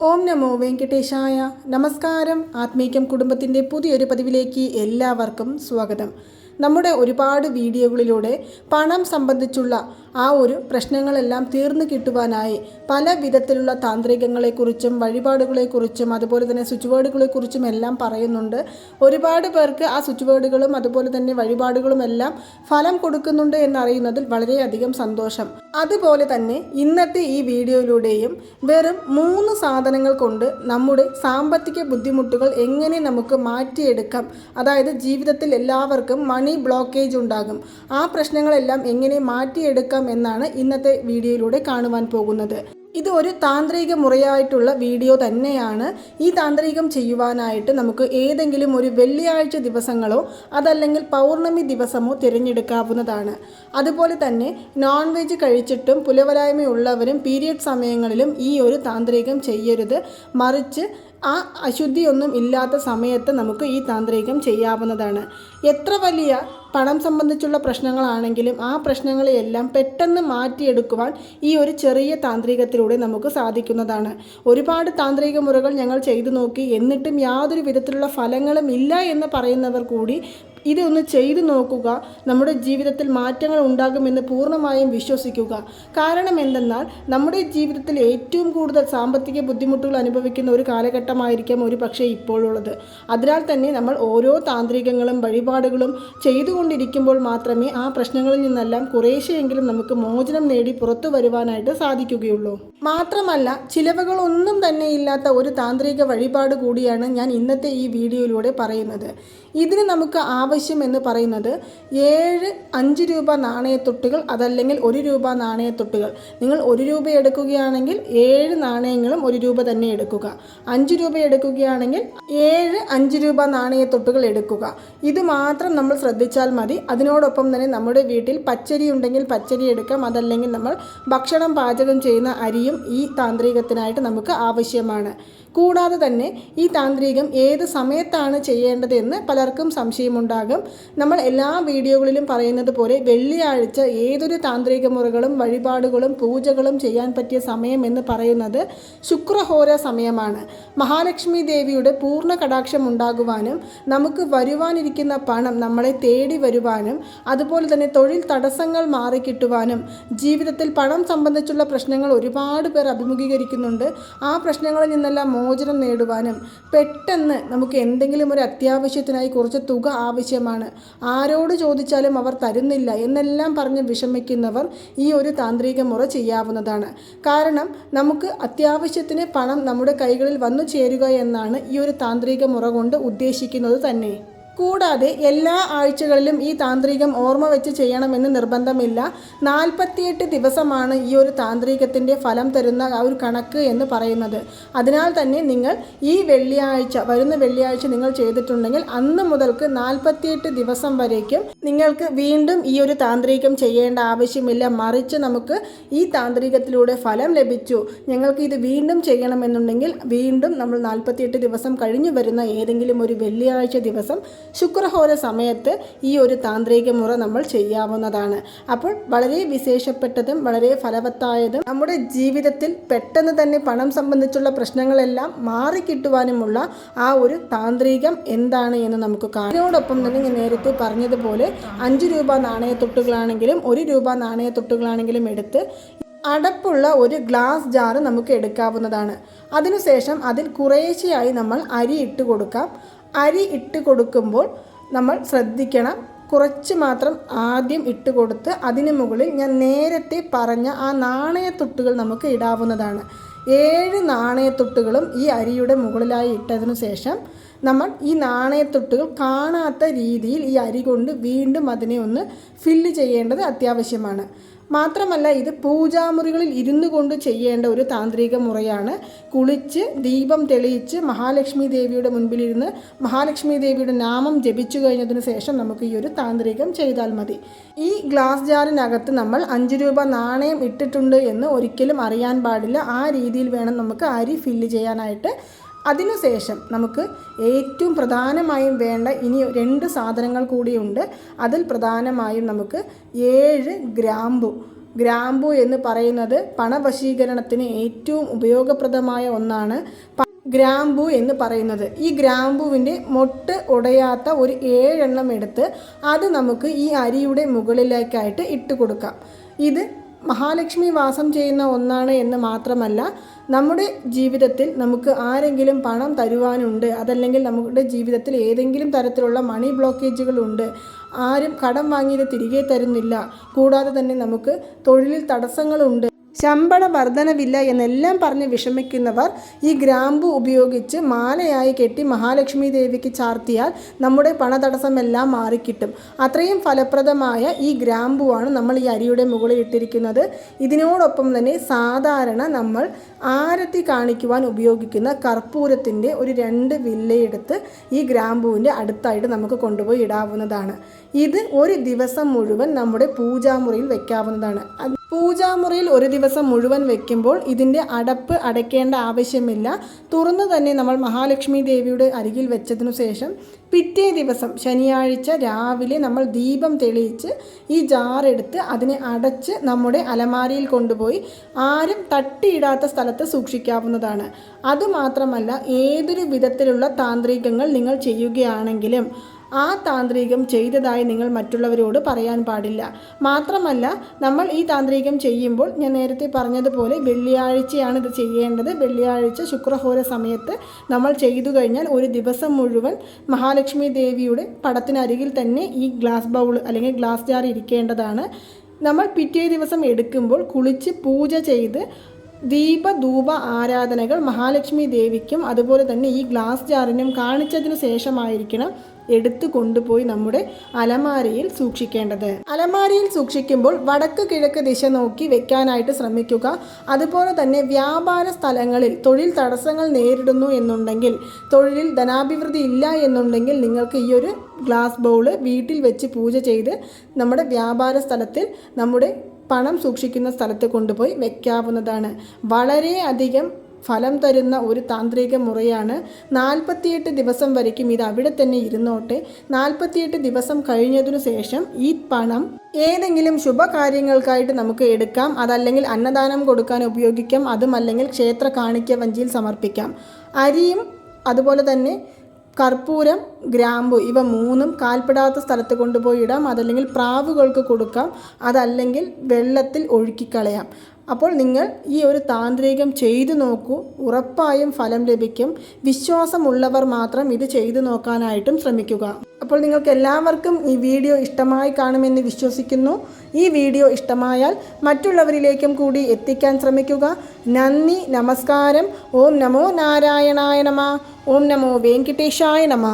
ഓം നമോ വെങ്കടേശായ. നമസ്കാരം. ആത്മീകം കുടുംബത്തിന്റെ പുതിയൊരു പതിവിലേക്ക് എല്ലാവർക്കും സ്വാഗതം. നമ്മുടെ ഒരുപാട് വീഡിയോകളിലൂടെ പണം സംബന്ധിച്ചുള്ള ആ ഒരു പ്രശ്നങ്ങളെല്ലാം തീർന്നു കിട്ടുവാനായി പല വിധത്തിലുള്ള താന്ത്രികങ്ങളെക്കുറിച്ചും വഴിപാടുകളെക്കുറിച്ചും അതുപോലെ തന്നെ സ്വിച്ച് വേർഡുകളെക്കുറിച്ചും എല്ലാം പറയുന്നുണ്ട്. ഒരുപാട് പേർക്ക് ആ സ്വിച്ച് വേർഡുകളും അതുപോലെ തന്നെ വഴിപാടുകളും എല്ലാം ഫലം കൊടുക്കുന്നുണ്ട് എന്നറിയുന്നതിൽ വളരെയധികം സന്തോഷം. അതുപോലെ തന്നെ ഇന്നത്തെ ഈ വീഡിയോയിലൂടെയും വെറും മൂന്ന് സാധനങ്ങൾ കൊണ്ട് നമ്മുടെ സാമ്പത്തിക ബുദ്ധിമുട്ടുകൾ എങ്ങനെ നമുക്ക് മാറ്റിയെടുക്കാം? അതായത് ജീവിതത്തിൽ എല്ലാവർക്കും മണി ബ്ലോക്കേജ് ഉണ്ടാകും. ആ പ്രശ്നങ്ങളെല്ലാം എങ്ങനെ മാറ്റിയെടുക്കാം എന്നാണ് ഇന്നത്തെ വീഡിയോയിലൂടെ കാണുവാൻ പോകുന്നത്. ഇത് ഒരു താന്ത്രിക മുറയായിട്ടുള്ള വീഡിയോ തന്നെയാണ്. ഈ താന്ത്രികം ചെയ്യുവാനായിട്ട് നമുക്ക് ഏതെങ്കിലും ഒരു വെള്ളിയാഴ്ച ദിവസങ്ങളോ അതല്ലെങ്കിൽ പൗർണമി ദിവസമോ തിരഞ്ഞെടുക്കാവുന്നതാണ്. അതുപോലെ തന്നെ നോൺ വെജ് കഴിച്ചിട്ടും പുലവരായ്മയുള്ളവരും പീരിയഡ് സമയങ്ങളിലും ഈ ഒരു താന്ത്രികം ചെയ്യരുത്. മറിച്ച് ആ അശുദ്ധിയൊന്നും ഇല്ലാത്ത സമയത്ത് നമുക്ക് ഈ താന്ത്രികം ചെയ്യാവുന്നതാണ്. എത്ര വലിയ പണം സംബന്ധിച്ചുള്ള പ്രശ്നങ്ങളാണെങ്കിലും ആ പ്രശ്നങ്ങളെയെല്ലാം പെട്ടെന്ന് മാറ്റിയെടുക്കുവാൻ ഈ ഒരു ചെറിയ താന്ത്രികത്തിലൂടെ നമുക്ക് സാധിക്കുന്നതാണ്. ഒരുപാട് താന്ത്രിക മുറകൾ ഞങ്ങൾ ചെയ്തു നോക്കി. എന്നിട്ടും യാതൊരു വിധത്തിലുള്ള ഫലങ്ങളും ഇല്ല എന്ന് പറയുന്നവർ കൂടി ഇതൊന്ന് ചെയ്തു നോക്കുക. നമ്മുടെ ജീവിതത്തിൽ മാറ്റങ്ങൾ ഉണ്ടാകുമെന്ന് പൂർണമായും വിശ്വസിക്കുക. കാരണം എന്തെന്നാൽ നമ്മുടെ ജീവിതത്തിൽ ഏറ്റവും കൂടുതൽ സാമ്പത്തിക ബുദ്ധിമുട്ടുകൾ അനുഭവിക്കുന്ന ഒരു കാലഘട്ടമായിരിക്കാം ഒരു പക്ഷേ ഇപ്പോഴുള്ളത്. അതിനാൽ തന്നെ നമ്മൾ ഓരോ താന്ത്രികങ്ങളും വഴിപാടുകളും ചെയ്തുകൊണ്ടിരിക്കുമ്പോൾ മാത്രമേ ആ പ്രശ്നങ്ങളിൽ നിന്നെല്ലാം കുറേശ്ശെയെങ്കിലും നമുക്ക് മോചനം നേടി പുറത്തു വരുവാനായിട്ട് സാധിക്കുകയുള്ളൂ. മാത്രമല്ല ചിലവുകളൊന്നും തന്നെ ഇല്ലാത്ത ഒരു താന്ത്രിക വഴിപാട് കൂടിയാണ് ഞാൻ ഇന്നത്തെ ഈ വീഡിയോയിലൂടെ പറയുന്നത്. ഇതിന് നമുക്ക് ആവശ്യം എന്ന് പറയുന്നത് ഏഴ് അഞ്ച് രൂപ നാണയത്തൊട്ടുകൾ അതല്ലെങ്കിൽ ഒരു രൂപ നാണയത്തൊട്ടുകൾ. നിങ്ങൾ ഒരു രൂപ എടുക്കുകയാണെങ്കിൽ ഏഴ് നാണയങ്ങളും ഒരു രൂപ തന്നെ എടുക്കുക. അഞ്ച് രൂപ എടുക്കുകയാണെങ്കിൽ ഏഴ് അഞ്ച് രൂപ നാണയത്തൊട്ടുകൾ എടുക്കുക. ഇത് മാത്രം നമ്മൾ ശ്രദ്ധിച്ചാൽ മതി. അതിനോടൊപ്പം തന്നെ നമ്മുടെ വീട്ടിൽ പച്ചരി ഉണ്ടെങ്കിൽ പച്ചരി എടുക്കാം. അതല്ലെങ്കിൽ നമ്മൾ ഭക്ഷണം പാചകം ചെയ്യുന്ന അരിയും ഈ താന്ത്രികത്തിനായിട്ട് നമുക്ക് ആവശ്യമാണ്. കൂടാതെ തന്നെ ഈ താന്ത്രികം ഏത് സമയത്താണ് ചെയ്യേണ്ടതെന്ന് പലർക്കും സംശയമുണ്ടാകും. നമ്മൾ എല്ലാ വീഡിയോകളിലും പറയുന്നത് പോലെ വെള്ളിയാഴ്ച ഏതൊരു താന്ത്രിക മുറകളും വഴിപാടുകളും പൂജകളും ചെയ്യാൻ പറ്റിയ സമയം എന്ന് പറയുന്നത് ശുക്രഹോര സമയമാണ്. മഹാലക്ഷ്മി ദേവിയുടെ പൂർണ കടാക്ഷം ഉണ്ടാകുവാനും നമുക്ക് വരുവാനിരിക്കുന്ന പണം നമ്മളെ തേടി വരുവാനും അതുപോലെ തന്നെ തൊഴിൽ തടസ്സങ്ങൾ മാറിക്കിട്ടുവാനും ജീവിതത്തിൽ പണം സംബന്ധിച്ചുള്ള പ്രശ്നങ്ങൾ ഒരുപാട് പേർ അഭിമുഖീകരിക്കുന്നുണ്ട്. ആ പ്രശ്നങ്ങളിൽ നിന്നെല്ലാം മോചനം നേടുവാനും പെട്ടെന്ന് നമുക്ക് എന്തെങ്കിലും ഒരു അത്യാവശ്യത്തിനായി കുറച്ച് തുക ആവശ്യമാണ്. ആരോട് ചോദിച്ചാലും അവർ തരുന്നില്ല എന്നെല്ലാം പറഞ്ഞ് വിഷമിക്കുന്നവർ ഈ ഒരു താന്ത്രിക മുറ ചെയ്യാവുന്നതാണ്. കാരണം നമുക്ക് അത്യാവശ്യത്തിന് പണം നമ്മുടെ കൈകളിൽ വന്നു ചേരുക എന്നാണ് ഈ ഒരു താന്ത്രിക മുറ കൊണ്ട് ഉദ്ദേശിക്കുന്നത് തന്നെ. കൂടാതെ എല്ലാ ആഴ്ചകളിലും ഈ താന്ത്രികം ഓർമ്മ വെച്ച് ചെയ്യണമെന്ന് നിർബന്ധമില്ല. നാൽപ്പത്തിയെട്ട് ദിവസമാണ് ഈ ഒരു താന്ത്രികത്തിന്റെ ഫലം തരുന്ന ആ ഒരു കണക്ക് എന്ന് പറയുന്നത്. അതിനാൽ തന്നെ നിങ്ങൾ ഈ വെള്ളിയാഴ്ച വരുന്ന വെള്ളിയാഴ്ച നിങ്ങൾ ചെയ്തിട്ടുണ്ടെങ്കിൽ അന്ന് മുതൽക്ക് നാൽപ്പത്തിയെട്ട് ദിവസം വരേക്കും നിങ്ങൾക്ക് വീണ്ടും ഈ ഒരു താന്ത്രികം ചെയ്യേണ്ട ആവശ്യമില്ല. മറിച്ച് നമുക്ക് ഈ താന്ത്രികത്തിലൂടെ ഫലം ലഭിച്ചു. ഞങ്ങൾക്ക് ഇത് വീണ്ടും ചെയ്യണമെന്നുണ്ടെങ്കിൽ വീണ്ടും നമ്മൾ നാൽപ്പത്തിയെട്ട് ദിവസം കഴിഞ്ഞു വരുന്ന ഏതെങ്കിലും ഒരു വെള്ളിയാഴ്ച ദിവസം ശുക്രഹോര സമയത്ത് ഈ ഒരു താന്ത്രിക മുറ നമ്മൾ ചെയ്യാവുന്നതാണ്. അപ്പോൾ വളരെ വിശേഷപ്പെട്ടതും വളരെ ഫലവത്തായതും നമ്മുടെ ജീവിതത്തിൽ പെട്ടെന്ന് തന്നെ പണം സംബന്ധിച്ചുള്ള പ്രശ്നങ്ങളെല്ലാം മാറിക്കിട്ടുവാനുമുള്ള ആ ഒരു താന്ത്രികം എന്താണ് എന്ന് നമുക്ക് കാണാം. ഇതിനോടൊപ്പം തന്നെ ഞാൻ നേരത്തെ പറഞ്ഞതുപോലെ അഞ്ച് രൂപ നാണയത്തൊട്ടുകളാണെങ്കിലും ഒരു രൂപ നാണയത്തൊട്ടുകളാണെങ്കിലും എടുത്ത് അടപ്പുള്ള ഒരു ഗ്ലാസ് ജാറ് നമുക്ക് എടുക്കാവുന്നതാണ്. അതിനുശേഷം അതിൽ കുറേശ്ശെയായി നമ്മൾ അരി ഇട്ട് കൊടുക്കാം. അരി ഇട്ട് കൊടുക്കുമ്പോൾ നമ്മൾ ശ്രദ്ധിക്കണം. കുറച്ച് മാത്രം ആദ്യം ഇട്ട് കൊടുത്ത് അതിന് മുകളിൽ ഞാൻ നേരത്തെ പറഞ്ഞ ആ നാണയത്തൊട്ടുകൾ നമുക്ക് ഇടാവുന്നതാണ്. ഏഴ് നാണയത്തൊട്ടുകളും ഈ അരിയുടെ മുകളിലായി ഇട്ടതിനു ശേഷം നമ്മൾ ഈ നാണയത്തൊട്ടുകൾ കാണാത്ത രീതിയിൽ ഈ അരി കൊണ്ട് വീണ്ടും അതിനെ ഒന്ന് ഫില്ല് ചെയ്യേണ്ടത് അത്യാവശ്യമാണ്. മാത്രമല്ല ഇത് പൂജാമുറികളിൽ ഇരുന്നു കൊണ്ട് ചെയ്യേണ്ട ഒരു താന്ത്രിക മുറയാണ്. കുളിച്ച് ദീപം തെളിയിച്ച് മഹാലക്ഷ്മി ദേവിയുടെ മുൻപിലിരുന്ന് മഹാലക്ഷ്മി ദേവിയുടെ നാമം ജപിച്ചു കഴിഞ്ഞതിന് ശേഷം നമുക്ക് ഈ ഒരു താന്ത്രികം ചെയ്താൽ മതി. ഈ ഗ്ലാസ് ജാറിനകത്ത് നമ്മൾ അഞ്ച് രൂപ നാണയം ഇട്ടിട്ടുണ്ട് എന്ന് ഒരിക്കലും അറിയാൻ പാടില്ല. ആ രീതിയിൽ വേണം നമുക്ക് അരി ഫില്ല് ചെയ്യാനായിട്ട്. അതിനുശേഷം നമുക്ക് ഏറ്റവും പ്രധാനമായും വേണ്ട ഇനി രണ്ട് സാധനങ്ങൾ കൂടിയുണ്ട്. അതിൽ പ്രധാനമായും നമുക്ക് ഏഴ് ഗ്രാമ്പു. ഗ്രാമ്പു എന്ന് പറയുന്നത് പണവശീകരണത്തിന് ഏറ്റവും ഉപയോഗപ്രദമായ ഒന്നാണ്. ഗ്രാമ്പു എന്ന് പറയുന്നത്. ഈ ഗ്രാമ്പുവിന്റെ മൊട്ട് ഉടയാത്ത ഒരു ഏഴെണ്ണം എടുത്ത് അത് നമുക്ക് ഈ അരിയുടെ മുകളിലേക്കായിട്ട് ഇട്ട് കൊടുക്കാം. ഇത് മഹാലക്ഷ്മി വാസം ചെയ്യുന്ന ഒന്നാണ് എന്ന് മാത്രമല്ല നമ്മുടെ ജീവിതത്തിൽ നമുക്ക് ആരെങ്കിലും പണം തരുവാനുണ്ട് അതല്ലെങ്കിൽ നമ്മുടെ ജീവിതത്തിൽ ഏതെങ്കിലും തരത്തിലുള്ള മണി ബ്ലോക്കേജുകളുണ്ട് ആരും കടം വാങ്ങിയത് തിരികെ തരുന്നില്ല. കൂടാതെ തന്നെ നമുക്ക് തൊഴിലിൽ തടസ്സങ്ങളുണ്ട്. ശമ്പള വർധനവില്ല എന്നെല്ലാം പറഞ്ഞ് വിഷമിക്കുന്നവർ ഈ ഗ്രാമ്പു ഉപയോഗിച്ച് മാലയായി കെട്ടി മഹാലക്ഷ്മി ദേവിക്ക് ചാർത്തിയാൽ നമ്മുടെ പണതടസ്സമെല്ലാം മാറിക്കിട്ടും. അത്രയും ഫലപ്രദമായ ഈ ഗ്രാമ്പുവാണ് നമ്മൾ ഈ അരിയുടെ മുകളിൽ ഇട്ടിരിക്കുന്നത്. ഇതിനോടൊപ്പം തന്നെ സാധാരണ നമ്മൾ ആരത്തി കാണിക്കുവാൻ ഉപയോഗിക്കുന്ന കർപ്പൂരത്തിന്റെ ഒരു രണ്ട് വില്ലയെടുത്ത് ഈ ഗ്രാമ്പുവിന്റെ അടുത്തായിട്ട് നമുക്ക് കൊണ്ടുപോയി ഇടാവുന്നതാണ്. ഇത് ഒരു ദിവസം മുഴുവൻ നമ്മുടെ പൂജാമുറിയിൽ വയ്ക്കാവുന്നതാണ് പൂജാമുറിയിൽ ഒരു ദിവസം മുഴുവൻ വെക്കുമ്പോൾ ഇതിന്റെ അടപ്പ് അടയ്ക്കേണ്ട ആവശ്യമില്ല. തുറന്നു തന്നെ നമ്മൾ മഹാലക്ഷ്മി ദേവിയുടെ അരികിൽ വെച്ചതിനു ശേഷം പിറ്റേ ദിവസം ശനിയാഴ്ച രാവിലെ നമ്മൾ ദീപം തെളിയിച്ച് ഈ ജാറെടുത്ത് അതിനെ അടച്ച് നമ്മുടെ അലമാരിയിൽ കൊണ്ടുപോയി ആരും തട്ടിയിടാത്ത സ്ഥലത്ത് സൂക്ഷിക്കാവുന്നതാണ്. അതുമാത്രമല്ല ഏതൊരു വിധത്തിലുള്ള താന്ത്രികങ്ങൾ നിങ്ങൾ ചെയ്യുകയാണെങ്കിലും ആ താന്ത്രികം ചെയ്തതായി നിങ്ങൾ മറ്റുള്ളവരോട് പറയാൻ പാടില്ല. മാത്രമല്ല നമ്മൾ ഈ താന്ത്രികം ചെയ്യുമ്പോൾ ഞാൻ നേരത്തെ പറഞ്ഞതുപോലെ വെള്ളിയാഴ്ചയാണ് ഇത് ചെയ്യേണ്ടത്. വെള്ളിയാഴ്ച ശുക്രഹോര സമയത്ത് നമ്മൾ ചെയ്തു കഴിഞ്ഞാൽ ഒരു ദിവസം മുഴുവൻ മഹാലക്ഷ്മി ദേവിയുടെ പടത്തിനരികിൽ തന്നെ ഈ ഗ്ലാസ് ബൗൾ അല്ലെങ്കിൽ ഗ്ലാസ് ജാർ ഇരിക്കേണ്ടതാണ്. നമ്മൾ പിറ്റേ ദിവസം എടുക്കുമ്പോൾ കുളിച്ച് പൂജ ചെയ്ത് ദീപധൂപ ആരാധനകൾ മഹാലക്ഷ്മി ദേവിക്കും അതുപോലെ തന്നെ ഈ ഗ്ലാസ് ജാറിനും കാണിച്ചതിന് ശേഷമായിരിക്കണം എടുത്തു കൊണ്ടുപോയി നമ്മുടെ അലമാരയിൽ സൂക്ഷിക്കേണ്ടത്. അലമാരയിൽ സൂക്ഷിക്കുമ്പോൾ വടക്ക് കിഴക്ക് ദിശ നോക്കി വെക്കാനായിട്ട് ശ്രമിക്കുക. അതുപോലെ തന്നെ വ്യാപാര സ്ഥലങ്ങളിൽ തൊഴിൽ തടസ്സങ്ങൾ നേരിടുന്നു എന്നുണ്ടെങ്കിൽ തൊഴിലിൽ ധനാഭിവൃദ്ധി ഇല്ല എന്നുണ്ടെങ്കിൽ നിങ്ങൾക്ക് ഈ ഒരു ഗ്ലാസ് ബൗൾ വീട്ടിൽ വെച്ച് പൂജ ചെയ്ത് നമ്മുടെ വ്യാപാര സ്ഥലത്തിൽ നമ്മുടെ പണം സൂക്ഷിക്കുന്ന സ്ഥലത്ത് കൊണ്ടുപോയി വെക്കാവുന്നതാണ്. വളരെയധികം ഫലം തരുന്ന ഒരു താന്ത്രിക മുറയാണ്. നാൽപ്പത്തിയെട്ട് ദിവസം വരയ്ക്കും ഇത് അവിടെ തന്നെ ഇരുന്നോട്ടെ. നാൽപ്പത്തിയെട്ട് ദിവസം കഴിഞ്ഞതിനു ശേഷം ഈ പണം ഏതെങ്കിലും ശുഭകാര്യങ്ങൾക്കായിട്ട് നമുക്ക് എടുക്കാം. അതല്ലെങ്കിൽ അന്നദാനം കൊടുക്കാൻ ഉപയോഗിക്കാം. അതുമല്ലെങ്കിൽ ക്ഷേത്ര കാണിക്ക വഞ്ചിയിൽ സമർപ്പിക്കാം. അരിയും അതുപോലെ തന്നെ കർപ്പൂരം ഗ്രാമ്പു ഇവ മൂന്നും കാൽപ്പെടാത്ത സ്ഥലത്ത് കൊണ്ടുപോയി ഇടാം. അതല്ലെങ്കിൽ പ്രാവുകൾക്ക് കൊടുക്കാം. അതല്ലെങ്കിൽ വെള്ളത്തിൽ ഒഴുക്കിക്കളയാം. അപ്പോൾ നിങ്ങൾ ഈ ഒരു താന്ത്രികം ചെയ്തു നോക്കൂ. ഉറപ്പായും ഫലം ലഭിക്കും. വിശ്വാസമുള്ളവർ മാത്രം ഇത് ചെയ്തു നോക്കാനായിട്ടും ശ്രമിക്കുക. അപ്പോൾ നിങ്ങൾക്ക് എല്ലാവർക്കും ഈ വീഡിയോ ഇഷ്ടമായി കാണുമെന്ന് വിശ്വസിക്കുന്നു. ഈ വീഡിയോ ഇഷ്ടമായാൽ മറ്റുള്ളവരിലേക്കും കൂടി എത്തിക്കാൻ ശ്രമിക്കുക. നന്ദി നമസ്കാരം. ഓം നമോ നാരായണായ നമ. ഓം നമോ വെങ്കിട്ടേശായ നമ.